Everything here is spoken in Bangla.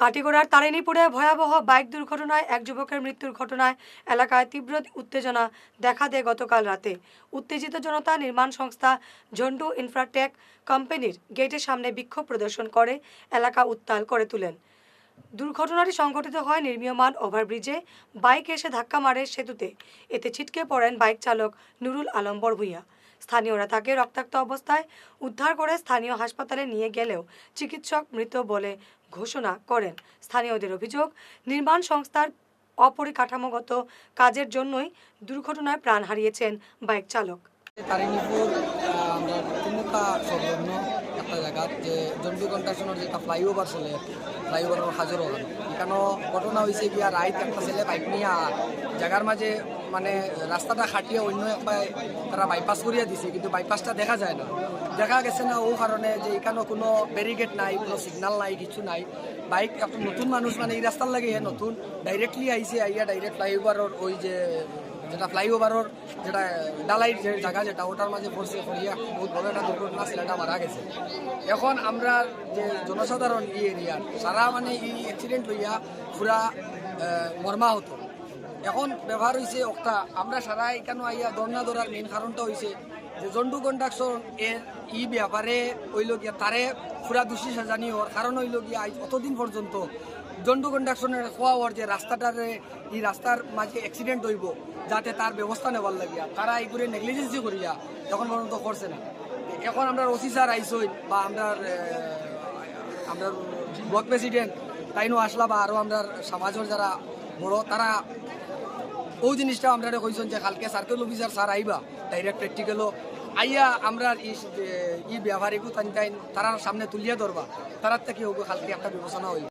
কাটিগড়ার তারিণীপুরে ভয়াবহ বাইক দুর্ঘটনায় এক যুবকের মৃত্যুর ঘটনায় এলাকায় তীব্র উত্তেজনা দেখা দেয় গতকাল রাতে। উত্তেজিত জনতা নির্মাণ সংস্থা ঝন্ডু ইনফ্রাটেক কোম্পানির গেটের সামনে বিক্ষোভ প্রদর্শন করে, এলাকা উত্তাল করে তোলেন। দুর্ঘটনাটি সংঘটিত হয় নির্মীয়মান ওভারব্রিজে। বাইক এসে ধাক্কা মারে সেতুতে। এতে ছিটকে পড়েন বাইক চালক নুরুল আলম বড়ভুইয়া স্থানীয়রা তাকে রক্তাক্ত অবস্থায় উদ্ধার করে স্থানীয় হাসপাতালে নিয়ে গেলেও চিকিৎসক মৃত বলে ঘোষণা করেন। স্থানীয়দের অভিযোগ, নির্মাণ সংস্থার অপরিকাঠামোগত কাজের জন্যই দুর্ঘটনায় প্রাণ হারিয়েছেন বাইক চালক। একটা যে জন্ডু কন্ট্রাকশনের যে একটা ফ্লাইওভার চলে ফ্লাইওভারের হাজর ওখানে এখানেও ঘটনা হয়েছে গিয়া রাইত একটা ছেলে বাইক নিয়ে আর জায়গার মাঝে মানে রাস্তাটা খাটিয়ে অন্য একটা তারা বাইপাস করিয়া দিছে, কিন্তু বাইপাসটা দেখা যায় না। দেখা গেছে না, ও কারণে যে এখানেও কোনো ব্যারিকেড নাই, কোনো সিগন্যাল নাই, কিছু নাই। বাইক একটা নতুন মানুষ মানে এই রাস্তার লাগে নতুন ডাইরেক্টলি আইসে আইয়া ডাইরেক্ট ফ্লাইওভারের ওই যে যেটা ফ্লাইওভারের যেটা ডালাইট যে জায়গা যেটা, ওটার মাঝে পড়ছে পড়িয়া বহুত বড় একটা দুর্ঘটনা, ছেলেটা মারা গেছে। এখন আমরা যে জনসাধারণ এই এরিয়ার সারা মানে এই অ্যাক্সিডেন্ট হইয়া পুরা মর্মাহত। এখন ব্যবহার হয়েছে একটা আমরা সারা এখানে আইয়া দর্ণা ধরার মেন কারণটা হয়েছে যে জন্ডু কন্ডাকশন এর ই ব্যাপারে হইল গিয়া তারে পুরা দোষী সাজানি হওয়ার কারণ হইল গিয়া অতদিন পর্যন্ত জন্ডু কন্ডাকশনের খোয়া হওয়ার যে রাস্তাটারে, এই রাস্তার মাঝে অ্যাক্সিডেন্ট হইব, যাতে তার ব্যবস্থা নেবার লাগিয়া তারা এই করে নেগলিজেন্সি করিয়া তখন পর্যন্ত করছে না। এখন আমরা ওসি স্যার আইসই বা আমরা আমরা ব্লক প্রেসিডেন্ট তাইনও আসলা বা আরও আমরা সমাজের যারা বড়, তারা ও জিনিসটা আমরা কইছেন যে কালকে সার্কেল অফিসার স্যার আইবা ডাইরেক্ট প্র্যাকটিক্যালও আইয়া আমরা ই ব্যবহারিক তারা সামনে তুলিয়া ধরবা। তারার থেকে ওগো কালকে একটা বিবেচনা হইব